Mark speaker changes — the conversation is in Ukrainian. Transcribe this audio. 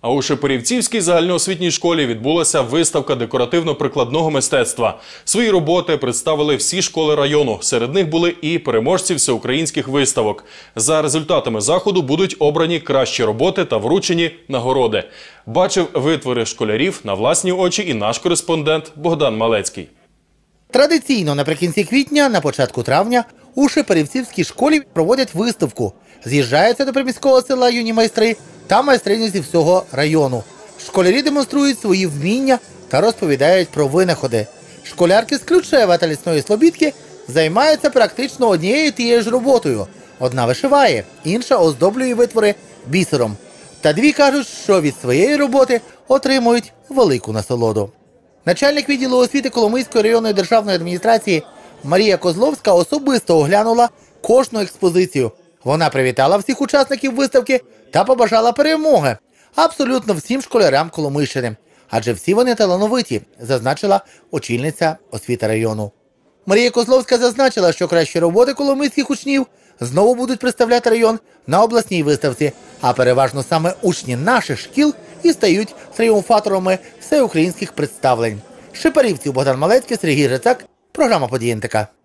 Speaker 1: А у Шепарівцівській загальноосвітній школі відбулася виставка декоративно-прикладного мистецтва. Свої роботи представили всі школи району. Серед них були і переможці всеукраїнських виставок. За результатами заходу будуть обрані кращі роботи та вручені нагороди. Бачив витвори школярів на власні очі і наш кореспондент Богдан Малецький.
Speaker 2: Традиційно наприкінці квітня, на початку травня, у Шепарівцівській школі проводять виставку. З'їжджаються до приміського села юні майстри та майстрині зі всього району. Школярі демонструють свої вміння та розповідають про винаходи. Школярки з Ключева та лісної слобідки займаються практично однією тією ж роботою. Одна вишиває, інша оздоблює витвори бісером. Та дві кажуть, що від своєї роботи отримують велику насолоду. Начальник відділу освіти Коломийської районної державної адміністрації Марія Козловська особисто оглянула кожну експозицію. Вона привітала всіх учасників виставки та побажала перемоги абсолютно всім школярам Коломийщини. Адже всі вони талановиті, зазначила очільниця освіти району. Марія Козловська зазначила, що кращі роботи коломийських учнів знову будуть представляти район на обласній виставці, а переважно саме учні наших шкіл і стають тріумфаторами всеукраїнських представлень. Шипарівців Богдан Малецький, Сергій Грицак, програма «Події НТК».